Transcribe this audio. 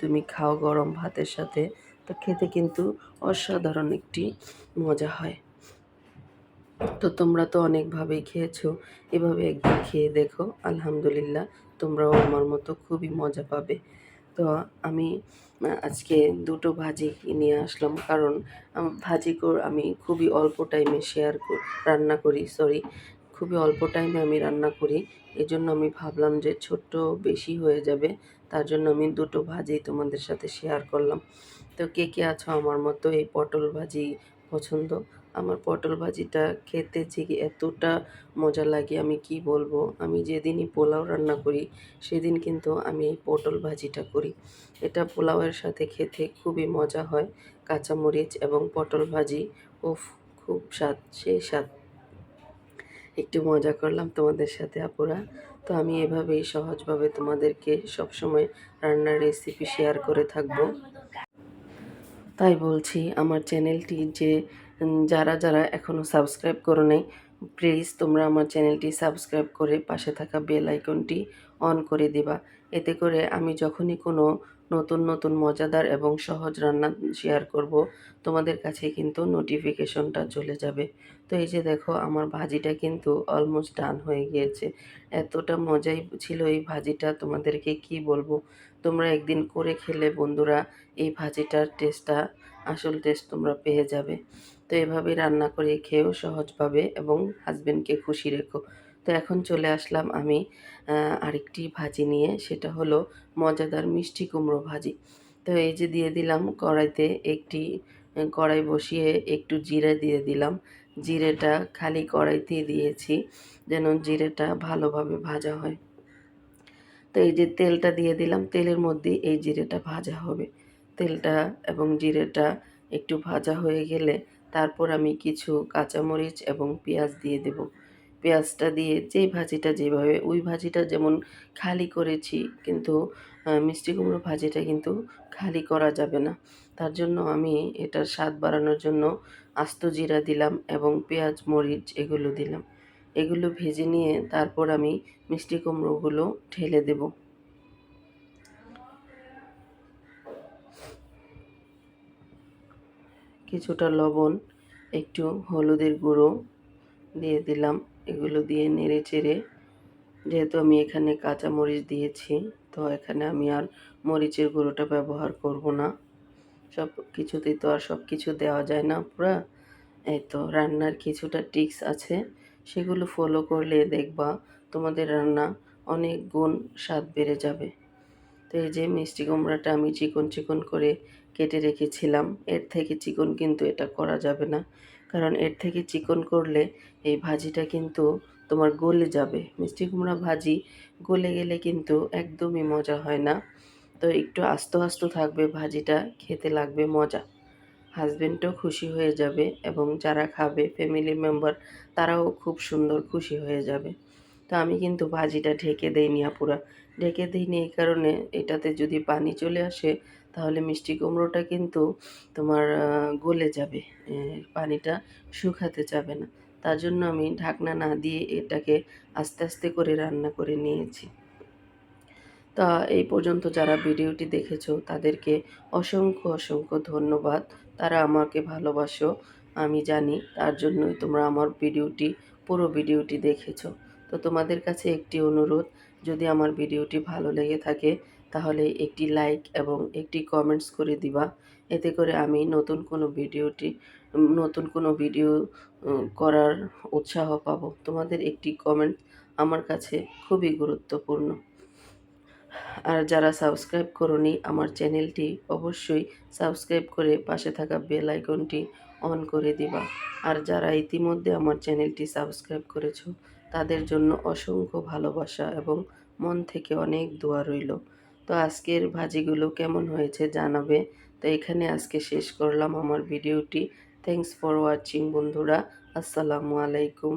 তুমি খাও গরম ভাতের সাথে। তো খেতে কিন্তু অসাধারণ একটি মজা হয়। তো তোমরা তো অনেকভাবেই খেয়েছো, এভাবে একদিন খেয়ে দেখো। আলহামদুলিল্লাহ, তোমরাও আমার মতো খুবই মজা পাবে। তো আমি আজকে দুটো ভাজি নিয়ে আসলাম। কারণ ভাজি কর, আমি খুবই অল্প টাইমে শেয়ার রান্না করি সরি খুবই অল্প টাইমে আমি রান্না করি। এজন্য আমি ভাবলাম যে ছোট্ট বেশি হয়ে যাবে, তার জন্য আমি দুটো ভাজি তোমাদের সাথে শেয়ার করলাম। তো কে কে আছো আমার মতো? এই পটল ভাজি পছন্দ? আমার পটল ভাজিটা খেতে যে এতটা মজা লাগে, আমি কি বলব? আমি যেদিনই পোলাও রান্না করি, সেদিন কিন্তু আমি এই পটল ভাজিটা করি। এটা পোলাওয়ের সাথে খেতে খুবই মজা হয়। কাঁচামরিচ এবং পটল ভাজি, উফ, খুব স্বাদ, সেই স্বাদ। একটু মজা করলাম তোমাদের সাথে আপুরা। তো আমি এভাবেই সহজভাবে তোমাদেরকে সবসময় রান্নার রেসিপি শেয়ার করে থাকব। তাই বলছি, আমার চ্যানেলটি যে যারা যারা এখনও সাবস্ক্রাইব করে নাই প্লিজ তোমরা আমার চ্যানেলটি সাবস্ক্রাইব করে পাশে থাকা বেল আইকনটি অন করে দিবা। এতে করে আমি যখনই কোনো নতুন নতুন, মজাদার এবং সহজ রান্না শেয়ার করব, তোমাদের কাছে কিন্তু নোটিফিকেশনটা চলে যাবে। তো এই যে দেখো, আমার ভাজিটা কিন্তু অলমোস্ট ডান হয়ে গিয়েছে। এতটা মজাই ছিল এই ভাজিটা, তোমাদেরকে কি বলব? তোমরা একদিন করে খেলে বন্ধুরা, এই ভাজিটার টেস্টটা আসল টেস্ট তোমরা পেয়ে যাবে। তো এভাবে রান্না করে খেয়েও সহজভাবে এবং হাজবেন্ডকে খুশি রেখো। তো এখন চলে আসলাম আমি আরেকটি ভাজি নিয়ে, সেটা হলো মজাদার মিষ্টি কুমড়ো ভাজি। তো এই যে দিয়ে দিলাম কড়াইতে একটি কড়াই বসিয়ে একটু জিরে দিয়ে দিলাম। জিরেটা খালি কড়াইতে দিয়েছি যেন জিরেটা ভালোভাবে ভাজা হয়। তো এই যে তেলটা দিয়ে দিলাম, তেলের মধ্যে এই জিরেটা ভাজা হবে। তেলটা এবং জিরেটা একটু ভাজা হয়ে গেলে তারপর আমি কিছু কাঁচামরিচ এবং পেঁয়াজ দিয়ে দেব। পেঁয়াজটা দিয়ে যেই ভাজিটা যেভাবে, ওই ভাজিটা যেমন খালি করেছি, কিন্তু মিষ্টি কুমড়ো ভাজিটা কিন্তু খালি করা যাবে না। তার জন্য আমি এটার স্বাদ বাড়ানোর জন্য আস্ত জিরা দিলাম এবং পেঁয়াজ, মরিচ এগুলো দিলাম। এগুলো ভেজে নিয়ে তারপর আমি মিষ্টি কুমড়োগুলো ঢেলে দেব। কিছুটা লবণ, একটু হলুদের গুঁড়ো দিয়ে দিলাম। এগুলো দিয়ে নেড়ে চেড়ে, যেহেতু আমি এখানে কাঁচা মরিচ দিয়েছি, তো এখানে আমি আর মরিচের গুঁড়োটা ব্যবহার করব না। সব কিছুতেই তো আর সব কিছু দেওয়া যায় না পুরা। এই তো রান্নার কিছুটা টিক্স আছে, সেগুলো ফলো করলে দেখবা তোমাদের রান্না অনেক গুণ স্বাদ বেড়ে যাবে। তো এই যে মিষ্টি কুমড়াটা আমি চিকন চিকন করে কেটে রেখেছিলাম, এর থেকে চিকন কিন্তু এটা করা যাবে না। কারণ এর থেকে চিকন করলে এই ভাজিটা কিন্তু তোমার গলে যাবে। মিষ্টি কুমড়া ভাজি গলে গেলে কিন্তু একদমই মজা হয় না। তো একটু আস্ত আস্ত থাকবে ভাজিটা, খেতে লাগবে মজা। হাজবেন্ডও খুশি হয়ে যাবে এবং যারা খাবে ফ্যামিলি মেম্বার তারাও খুব সুন্দর খুশি হয়ে যাবে। তো আমি কিন্তু ভাজিটা ঢেকে দেইনি আপুরা ঢেকে দিইনি এই কারণে এটাতে যদি পানি চলে আসে, তাহলে মিষ্টি কুমড়োটা কিন্তু তোমার গলে যাবে। পানিটা শুকাতে যাবে না। তার জন্য আমি ঢাকনা না দিয়ে এটাকে আস্তে আস্তে করে রান্না করে নিয়েছি। তা এই পর্যন্ত যারা ভিডিওটি দেখেছ, তাদেরকে অসংখ্য অসংখ্য ধন্যবাদ। তারা আমাকে ভালোবাসো, আমি জানি। তার জন্যই তোমরা আমার ভিডিওটি, পুরো ভিডিওটি দেখেছ। তো তোমাদের কাছে একটি অনুরোধ, যদি আমার ভিডিওটি ভালো লেগে থাকে, তাহলে একটি লাইক এবং একটি কমেন্টস করে দিবা। এতে করে আমি নতুন কোনো ভিডিওটি, নতুন কোনো ভিডিও করার উৎসাহ পাবো। তোমাদের একটি কমেন্ট আমার কাছে খুবই গুরুত্বপূর্ণ। আর যারা সাবস্ক্রাইব করনি, আমার চ্যানেলটি অবশ্যই সাবস্ক্রাইব করে পাশে থাকা বেল আইকনটি অন করে দিবা। আর যারা ইতিমধ্যে আমার চ্যানেলটি সাবস্ক্রাইব করেছ তাদের জন্য অসংখ্য ভালোবাসা এবং মন থেকে অনেক দোয়া রইল। তো আজকের ভাজিগুলো কেমন হয়েছে জানাবে। তো এখানে আজকে শেষ করলাম আমার ভিডিওটি। থ্যাংকস ফর ওয়াচিং বন্ধুরা। আসসালামু আলাইকুম।